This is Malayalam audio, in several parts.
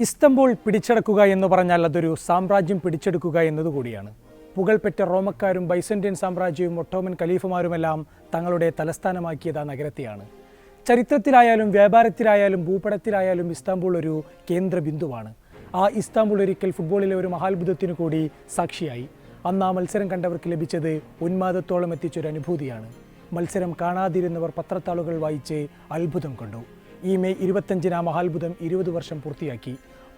ഇസ്തംബൂൾ പിടിച്ചടക്കുക എന്ന് പറഞ്ഞാൽ അതൊരു സാമ്രാജ്യം പിടിച്ചെടുക്കുക എന്നതുകൂടിയാണ് പുകൾപെറ്റ റോമക്കാരും ബൈസന്റൈൻ സാമ്രാജ്യവും ഒട്ടോമൻ ഖലീഫുമാരുമെല്ലാം തങ്ങളുടെ തലസ്ഥാനമാക്കിയത് ആ നഗരത്തെയാണ്. ചരിത്രത്തിലായാലും വ്യാപാരത്തിലായാലും ഭൂപടത്തിലായാലും ഇസ്താംബൂൾ ഒരു കേന്ദ്ര ബിന്ദുവാണ് ആ ഇസ്താംബൂൾ ഒരിക്കൽ ഫുട്ബോളിലെ ഒരു മഹാത്ഭുതത്തിനു കൂടി സാക്ഷിയായി. അന്ന് ആ മത്സരം കണ്ടവർക്ക് ലഭിച്ചത് ഉന്മാദത്തോളം എത്തിച്ചൊരു അനുഭൂതിയാണ്. മത്സരം കാണാതിരുന്നവർ പത്രത്താളുകൾ വായിച്ച് അത്ഭുതം കണ്ടു. ഈ മെയ് ഇരുപത്തഞ്ചിന് മഹാത്ഭുതം ഇരുപത് വർഷം പൂർത്തിയാക്കി.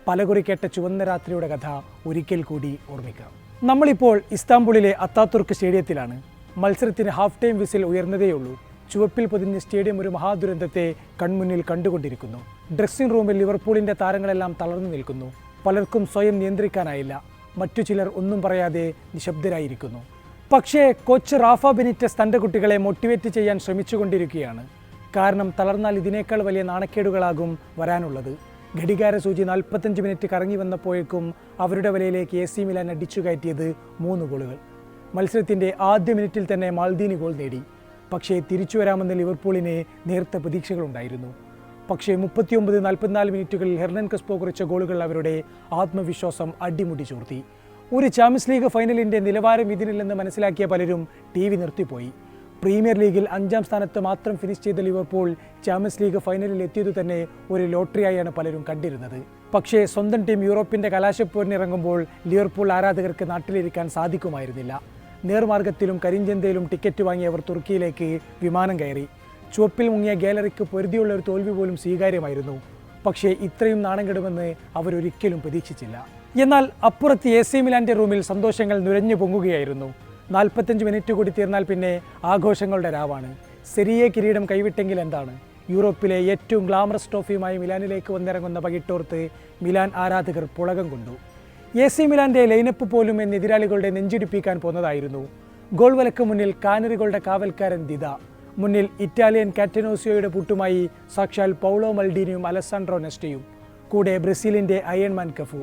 പലകുറി കേട്ട ചുവന്ന രാത്രിയുടെ കഥ ഒരിക്കൽ കൂടി ഓർമ്മിക്കാം. നമ്മളിപ്പോൾ ഇസ്താംബുളിലെ അത്താതുർക്ക് സ്റ്റേഡിയത്തിലാണ്. മത്സരത്തിന് ഹാഫ് ടൈം വിസിൽ ഉയർന്നതേയുള്ളൂ. ചുവപ്പിൽ പൊതിഞ്ഞ സ്റ്റേഡിയം ഒരു മഹാദുരന്തത്തെ കൺമുന്നിൽ കണ്ടുകൊണ്ടിരിക്കുന്നു. ഡ്രസ്സിംഗ് റൂമിൽ ലിവർപൂളിന്റെ താരങ്ങളെല്ലാം തളർന്നു നിൽക്കുന്നു. പലർക്കും സ്വയം നിയന്ത്രിക്കാനായില്ല. മറ്റു ചിലർ ഒന്നും പറയാതെ നിശബ്ദരായിരിക്കുന്നു. പക്ഷേ കോച്ച് റാഫ ബെനിറ്റസ് തന്റെ കുട്ടികളെ മോട്ടിവേറ്റ് ചെയ്യാൻ ശ്രമിച്ചുകൊണ്ടിരിക്കുകയാണ്. കാരണം തളർന്നാൽ ഇതിനേക്കാൾ വലിയ നാണക്കേടുകളാകും വരാനുള്ളത്. ഘടികാര സൂചി നാൽപ്പത്തഞ്ച് മിനിറ്റ് കറങ്ങി വന്നപ്പോഴേക്കും അവരുടെ വലയിലേക്ക് എ സി മിലാൻ അടിച്ചു കയറ്റിയത് മൂന്ന് ഗോളുകൾ. മത്സരത്തിന്റെ ആദ്യ മിനിറ്റിൽ തന്നെ മാൽദീനി ഗോൾ നേടി. പക്ഷേ തിരിച്ചു വരാമെന്ന ലിവർപൂളിന് നേർത്ത പ്രതീക്ഷകളുണ്ടായിരുന്നു. പക്ഷേ മുപ്പത്തിയൊമ്പത് നാൽപ്പത്തിനാല് മിനിറ്റുകളിൽ ഹെർണൻ കസ്പോ കുറിച്ച ഗോളുകൾ അവരുടെ ആത്മവിശ്വാസം അടിമുടി ചോർത്തി. ഒരു ചാമ്പ്യൻസ് ലീഗ് ഫൈനലിന്റെ നിലവാരം ഇതിനില്ലെന്ന് മനസ്സിലാക്കിയ പലരും ടി വി നിർത്തിപ്പോയി. പ്രീമിയർ ലീഗിൽ അഞ്ചാം സ്ഥാനത്ത് മാത്രം ഫിനിഷ് ചെയ്ത ലിവർപൂൾ ചാമ്പ്യൻസ് ലീഗ് ഫൈനലിൽ എത്തിയത് തന്നെ ഒരു ലോട്ടറിയായാണ് പലരും കണ്ടിരുന്നത്. പക്ഷേ സ്വന്തം ടീം യൂറോപ്പിന്റെ കലാശപ്പോരിനിറങ്ങുമ്പോൾ ലിവർപൂൾ ആരാധകർക്ക് നാട്ടിലിരിക്കാൻ സാധിക്കുമായിരുന്നില്ല. നേർമാർഗത്തിലും കരിഞ്ചന്തയിലും ടിക്കറ്റ് വാങ്ങിയവർ തുർക്കിയിലേക്ക് വിമാനം കയറി. ചുവപ്പിൽ മുങ്ങിയ ഗാലറിക്ക് പൊരുതിയുള്ള ഒരു തോൽവി പോലും സ്വീകാര്യമായിരുന്നു. പക്ഷേ ഇത്രയും നാണം കെടുമെന്ന് അവരൊരിക്കലും പ്രതീക്ഷിച്ചില്ല. എന്നാൽ അപ്പുറത്ത് എ സി മിലാന്റെ റൂമിൽ സന്തോഷങ്ങൾ നുരഞ്ഞു പൊങ്ങുകയായിരുന്നു. നാൽപ്പത്തഞ്ച് മിനിറ്റ് കൂടി തീർന്നാൽ പിന്നെ ആഘോഷങ്ങളുടെ രാവാണ്. സെരിയെ കിരീടം കൈവിട്ടെങ്കിൽ എന്താണ്? യൂറോപ്പിലെ ഏറ്റവും ഗ്ലാമറസ് ട്രോഫിയുമായി മിലാനിലേക്ക് വന്നിറങ്ങുന്ന പകിട്ടോർത്ത് മിലാൻ ആരാധകർ പുളകം കൊണ്ടു. എ സി മിലാന്റെ ലൈനപ്പ് പോലും എന്ന് എതിരാളികളുടെ നെഞ്ചിടിപ്പിക്കാൻ പോന്നതായിരുന്നു. ഗോൾ വലക്ക് മുന്നിൽ കാനറികളുടെ കാവൽക്കാരൻ ദിദ. മുന്നിൽ ഇറ്റാലിയൻ കാറ്റനോസിയോയുടെ പുട്ടുമായി സാക്ഷാൽ പൗളോ മൽഡീനിയും അലസാൻഡ്രോ നെസ്റ്റയും. കൂടെ ബ്രസീലിന്റെ അയൺമാൻ കഫു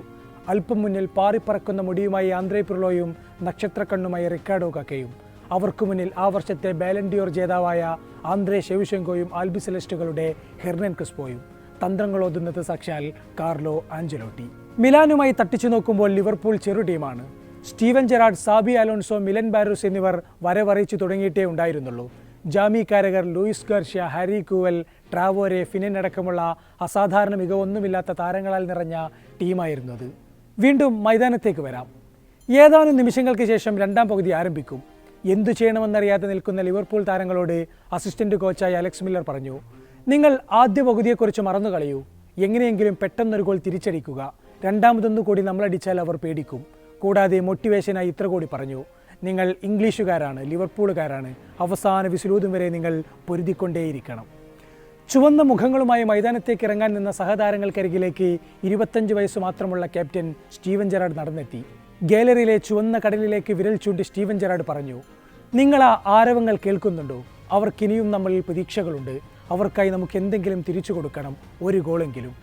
അല്പം മുന്നിൽ പാറിപ്പറക്കുന്ന മുടിയുമായി ആന്ത്രേ പിർലോയും നക്ഷത്രക്കണ്ണുമായി റിക്കാർഡോ കക്കയും. അവർക്കു മുന്നിൽ ആ വർഷത്തെ ബാലൻഡിയോർ ജേതാവായ ആന്ത്രേ ഷെവിഷെങ്കോയും ആൽബിസെലസ്റ്റുകളുടെ ഹെർണൻ ക്രിസ്പോയും. തന്ത്രങ്ങൾ ഒതുന്നത് സാക്ഷാൽ കാർലോ ആഞ്ചലോട്ടി. മിലാനുമായി തട്ടിച്ചു നോക്കുമ്പോൾ ലിവർപൂൾ ചെറു ടീമാണ്. Steven Gerrard Xabi Alonso Milan Baros എന്നിവർ വരവറിയിച്ചു തുടങ്ങിയിട്ടേ ഉണ്ടായിരുന്നുള്ളൂ. ജാമി കാരകർ ലൂയിസ് ഗർഷ്യ ഹാരി കൂവൽ ട്രാവോരെ ഫിനൻ അടക്കമുള്ള അസാധാരണ മികവൊന്നുമില്ലാത്ത താരങ്ങളാൽ നിറഞ്ഞ ടീമായിരുന്നു അത്. വീണ്ടും മൈതാനത്തേക്ക് വരാം. ഏതാനും നിമിഷങ്ങൾക്ക് ശേഷം രണ്ടാം പകുതി ആരംഭിക്കും. എന്തു ചെയ്യണമെന്നറിയാതെ നിൽക്കുന്ന ലിവർപൂൾ താരങ്ങളോട് അസിസ്റ്റന്റ് കോച്ചായ അലക്സ് മില്ലർ പറഞ്ഞു നിങ്ങൾ ആദ്യ പകുതിയെക്കുറിച്ച് മറന്നു കളയൂ. എങ്ങനെയെങ്കിലും പെട്ടെന്നൊരു ഗോൾ തിരിച്ചടിക്കുക. രണ്ടാമതൊന്നു കൂടി നമ്മളടിച്ചാൽ അവർ പേടിക്കും. കൂടാതെ മോട്ടിവേഷനായി ഇത്ര കൂടി പറഞ്ഞു നിങ്ങൾ ഇംഗ്ലീഷുകാരാണ് ലിവർപൂളുകാരാണ് അവസാന വിസിലൂതും വരെ നിങ്ങൾ പൊരുതിക്കൊണ്ടേയിരിക്കണം. ചുവന്ന മുഖങ്ങളുമായി മൈതാനത്തേക്ക് ഇറങ്ങാൻ നിന്ന സഹതാരങ്ങൾക്കരികിലേക്ക് ഇരുപത്തഞ്ച് വയസ്സ് മാത്രമുള്ള ക്യാപ്റ്റൻ സ്റ്റീവൻ ജെറാഡ് നടന്നെത്തി. ഗാലറിയിലെ ചുവന്ന കടലിലേക്ക് വിരൽ ചൂണ്ടി സ്റ്റീവൻ ജെറാഡ് പറഞ്ഞു നിങ്ങൾ ആ ആരവങ്ങൾ കേൾക്കുന്നുണ്ടോ? അവർക്കിനിയും നമ്മളിൽ പ്രതീക്ഷകളുണ്ട്. അവർക്കായി നമുക്ക് എന്തെങ്കിലും തിരിച്ചു കൊടുക്കണം ഒരു ഗോളെങ്കിലും.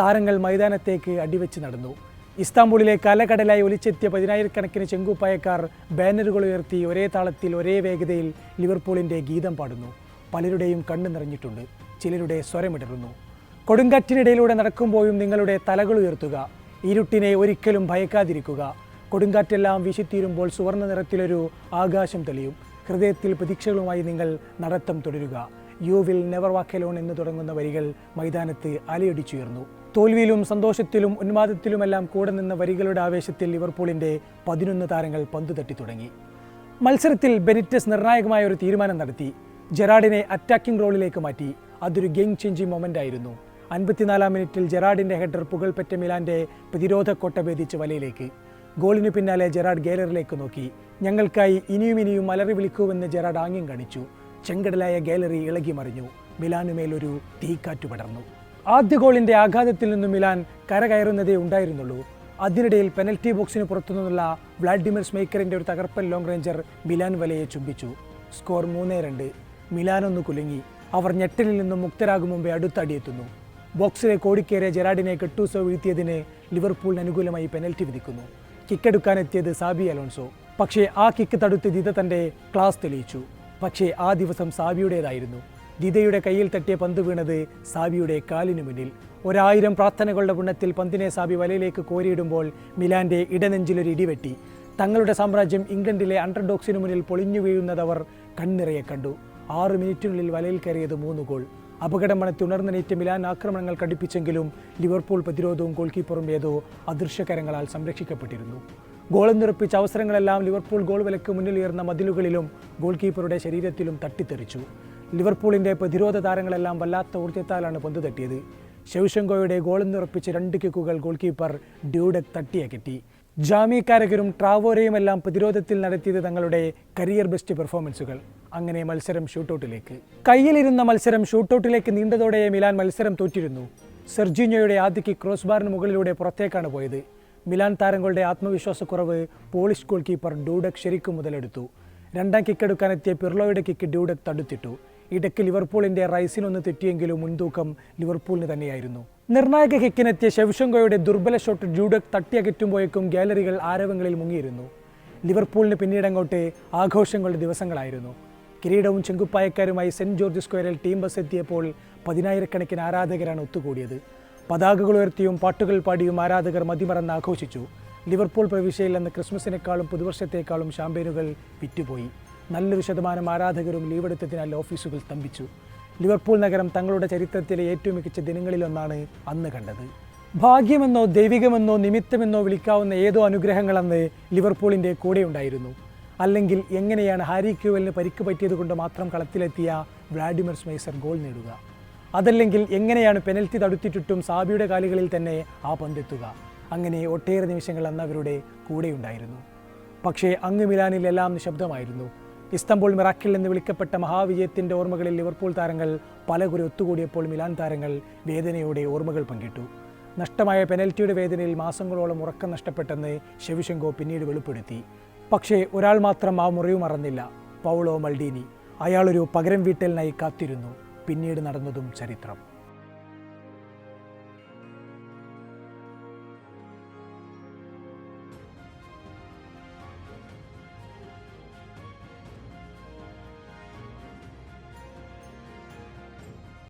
താരങ്ങൾ മൈതാനത്തേക്ക് അടിവെച്ച് നടന്നു. ഇസ്താംബൂളിലെ കലകടലായി ഒലിച്ചെത്തിയ പതിനായിരക്കണക്കിന് ചെങ്കുപ്പായക്കാർ ബാനറുകൾ ഉയർത്തി ഒരേ താളത്തിൽ ഒരേ വേഗതയിൽ ലിവർപൂളിന്റെ ഗീതം പാടുന്നു. പലരുടെയും കണ്ണു നിറഞ്ഞിട്ടുണ്ട്. ചിലരുടെ സ്വരമിടറുന്നു കൊടുങ്കാറ്റിനിടയിലൂടെ നടക്കുമ്പോഴും നിങ്ങളുടെ തലകൾ ഉയർത്തുക. ഇരുട്ടിനെ ഒരിക്കലും ഭയക്കാതിരിക്കുക. കൊടുങ്കാറ്റെല്ലാം വീശിത്തീരുമ്പോൾ സുവർണ നിറത്തിലൊരു ആകാശം തെളിയും. ഹൃദയത്തിൽ പ്രതീക്ഷകളുമായി നിങ്ങൾ നടത്തം തുടരുക. യു വിൽ നെവർ വാക്കലോൺ എന്ന് തുടങ്ങുന്ന വരികൾ മൈതാനത്ത് അലയടിച്ചുയർന്നു. തോൽവിയിലും സന്തോഷത്തിലും ഉന്മാദത്തിലുമെല്ലാം കൂടെ നിന്ന വരികളുടെ ആവേശത്തിൽ ലിവർപൂളിന്റെ പതിനൊന്ന് താരങ്ങൾ പന്തു തട്ടി തുടങ്ങി. മത്സരത്തിൽ ബെനിറ്റസ് നിർണായകമായ ഒരു തീരുമാനം നടത്തി. ജെറാഡിനെ അറ്റാക്കിംഗ് റോളിലേക്ക് മാറ്റി. അതൊരു ഗെയിം ചേഞ്ചിങ് മൊമെന്റ് ആയിരുന്നു. അൻപത്തിനാലാം മിനിറ്റിൽ ജെറാഡിന്റെ ഹെഡർ പുകൾപെറ്റ മിലാന്റെ പ്രതിരോധ കോട്ട ഭേദിച്ച് വലയിലേക്ക്. ഗോളിന് പിന്നാലെ ജെറാഡ് ഗാലറിയിലേക്ക് നോക്കി. ഞങ്ങൾക്കായി ഇനിയും ഇനിയും അലറി വിളിക്കൂവെന്ന് ജെറാഡ് ആംഗ്യം കാണിച്ചു. ചെങ്കടലായ ഗാലറി ഇളകി മറിഞ്ഞു. മിലാനുമേലൊരു തീക്കാറ്റു പടർന്നു. ആദ്യ ഗോളിന്റെ ആഘാതത്തിൽ നിന്നും മിലാൻ കരകയറുന്നതേ ഉണ്ടായിരുന്നുള്ളൂ. അതിനിടയിൽ പെനൽറ്റി ബോക്സിന് പുറത്തുനിന്നുള്ള വ്ളാഡിമിർ സ്മൈക്കറിന്റെ ഒരു തകർപ്പൻ ലോങ് റേഞ്ചർ മിലാൻ വലയെ ചുംബിച്ചു. സ്കോർ മൂന്നേ രണ്ട്. മിലാൻ ഒന്ന് കുലുങ്ങി. അവർ ഞെട്ടലിൽ നിന്നും മുക്തരാകും മുമ്പേ അടുത്തടിയെത്തുന്നു. ബോക്സിലെ കോടിക്കേറിയ ജെറാഡിനെ കെട്ടൂസോ വീഴ്ത്തിയതിന് ലിവർപൂളിന് അനുകൂലമായി പെനൽറ്റി വിധിക്കുന്നു. കിക്കെടുക്കാനെത്തിയത് സാബി അലോൺസോ. പക്ഷേ ആ കിക്ക് തടുത്ത് ദിത തന്റെ ക്ലാസ് തെളിയിച്ചു. പക്ഷേ ആ ദിവസം സാബിയുടേതായിരുന്നു. ദിതയുടെ കയ്യിൽ തട്ടിയ പന്ത് വീണത് സാബിയുടെ കാലിനു മുന്നിൽ. ഒരായിരം പ്രാർത്ഥനകളുടെ പുണ്യത്തിൽ പന്തിനെ സാബി വലയിലേക്ക് കോരിയിടുമ്പോൾ മിലാന്റെ ഇടനെഞ്ചിലൊരു ഇടിവെട്ടി തങ്ങളുടെ സാമ്രാജ്യം ഇംഗ്ലണ്ടിലെ അണ്ടർഡോക്സിനു മുന്നിൽ പൊളിഞ്ഞു വീഴുന്നതവർ കണ്ണിറയെ കണ്ടു. ആറ് മിനിറ്റിനുള്ളിൽ വലയിൽ കയറിയത് മൂന്ന് ഗോൾ. അപകടം മണത്തി ഉണർന്നെണീറ്റ് മിലാൻ ആക്രമണങ്ങൾ കടുപ്പിച്ചെങ്കിലും ലിവർപൂൾ പ്രതിരോധവും ഗോൾ കീപ്പറും ഏതോ അദൃശ്യകരങ്ങളാൽ സംരക്ഷിക്കപ്പെട്ടിരുന്നു. ഗോളെന്നുറപ്പിച്ച അവസരങ്ങളെല്ലാം ലിവർപൂൾ ഗോൾ വിലക്ക് മുന്നിലുയർന്ന മതിലുകളിലും ഗോൾ കീപ്പറുടെ ശരീരത്തിലും തട്ടിത്തെറിച്ചു. ലിവർപൂളിന്റെ പ്രതിരോധ താരങ്ങളെല്ലാം വല്ലാത്ത ഊർജത്താലാണ് പന്ത് തട്ടിയത്. ശെവ്ഷങ്കോയുടെ ഗോളെന്നുറപ്പിച്ച് രണ്ട് കിക്കുകൾ ഗോൾ കീപ്പർ ഡ്യൂഡക് തട്ടിയകറ്റി ജാമി കാരകരും ട്രാവോരയുമെല്ലാം പ്രതിരോധത്തിൽ നടത്തിയത് തങ്ങളുടെ കരിയർ ബെസ്റ്റ് പെർഫോമൻസുകൾ. അങ്ങനെ മത്സരം ഷൂട്ടൗട്ടിലേക്ക്. കയ്യിലിരുന്ന മത്സരം ഷൂട്ടൗട്ടിലേക്ക് നീണ്ടതോടെ മിലാൻ മത്സരം തോറ്റിരുന്നു. സെർജിനോയുടെ ആദ്യക്ക് ക്രോസ് ബാറിന് മുകളിലൂടെ പുറത്തേക്കാണ് പോയത്. മിലാൻ താരങ്ങളുടെ ആത്മവിശ്വാസക്കുറവ് പോളിഷ് ഗോൾ കീപ്പർ ഡൂഡക് ശരിക്കും മുതലെടുത്തു. രണ്ടാം കിക്കെടുക്കാനെത്തിയ പിർലോയുടെ കിക്ക് ഡൂഡക് തടുത്തിട്ടു. ഇടയ്ക്ക് ലിവർപൂളിന്റെ റൈസിനൊന്ന് തെറ്റിയെങ്കിലും മുൻതൂക്കം ലിവർപൂളിന് തന്നെയായിരുന്നു. നിർണായക കിക്കിനെത്തിയ ഷെവ്ഷങ്കോയുടെ ദുർബല ഷോട്ട് ഡ്യൂഡക് തട്ടിയകറ്റുമ്പോഴേക്കും ഗാലറികൾ ആരവങ്ങളിൽ മുങ്ങിയിരുന്നു. ലിവർപൂളിന് പിന്നീടങ്ങോട്ട് ആഘോഷങ്ങളുടെ ദിവസങ്ങളായിരുന്നു. കിരീടവും ചെങ്കുപ്പായക്കാരുമായി സെന്റ് ജോർജ് സ്ക്വയറിൽ ടീം ബസ് എത്തിയപ്പോൾ പതിനായിരക്കണക്കിന് ആരാധകരാണ് ഒത്തുകൂടിയത്. പതാകകൾ ഉയർത്തിയും പാട്ടുകൾ പാടിയും ആരാധകർ മതിമറന്ന് ആഘോഷിച്ചു. ലിവർപൂൾ പ്രവിശ്യയിൽ അന്ന് ക്രിസ്മസിനേക്കാളും പുതുവർഷത്തേക്കാളും ഷാമ്പയിനുകൾ വിറ്റുപോയി. നല്ലൊരു ശതമാനം ആരാധകരും ലീവെടുത്തതിനാൽ ഓഫീസുകൾ സ്തംഭിച്ചു. ലിവർപൂൾ നഗരം തങ്ങളുടെ ചരിത്രത്തിലെ ഏറ്റവും മികച്ച ദിനങ്ങളിലൊന്നാണ് അന്ന് കണ്ടത്. ഭാഗ്യമെന്നോ ദൈവികമെന്നോ നിമിത്തമെന്നോ വിളിക്കാവുന്ന ഏതോ അനുഗ്രഹങ്ങളന്ന് ലിവർപൂളിന്റെ കൂടെ ഉണ്ടായിരുന്നു. അല്ലെങ്കിൽ എങ്ങനെയാണ് ഹാരി ക്യൂവലിന് പരിക്ക് പറ്റിയത് കൊണ്ട് മാത്രം കളത്തിലെത്തിയ വ്ളാഡിമിർ സ്മൈസർ ഗോൾ നേടുക. അതല്ലെങ്കിൽ എങ്ങനെയാണ് പെനൽറ്റി തടുത്തിട്ടിട്ടും സാബിയുടെ കാലുകളിൽ തന്നെ ആ പന്തെത്തുക. അങ്ങനെ ഒട്ടേറെ നിമിഷങ്ങൾ അന്ന് അവരുടെ കൂടെയുണ്ടായിരുന്നു പക്ഷേ അങ്ങ് മിലാനിലെല്ലാം നിശബ്ദമായിരുന്നു. ഇസ്തംബുൾ മിറാക്കിൾ എന്ന് വിളിക്കപ്പെട്ട മഹാവിജയത്തിന്റെ ഓർമ്മകളിൽ ലിവർപൂൾ താരങ്ങൾ പലകുറി ഒത്തുകൂടിയപ്പോൾ മിലാൻ താരങ്ങൾ വേദനയോടെ ഓർമ്മകൾ പങ്കിട്ടു. നഷ്ടമായ പെനൽറ്റിയുടെ വേദനയിൽ മാസങ്ങളോളം ഉറക്കം നഷ്ടപ്പെട്ടെന്ന് ഷെവിഷെങ്കോ പിന്നീട് വെളിപ്പെടുത്തി. പക്ഷേ ഒരാൾ മാത്രം ആ മുറിവ് മറന്നില്ല പൗളോ മൾഡീനി. അയാളൊരു പകരം വീട്ടലിനായി കാത്തിരുന്നു പിന്നീട് നടന്നതും ചരിത്രം.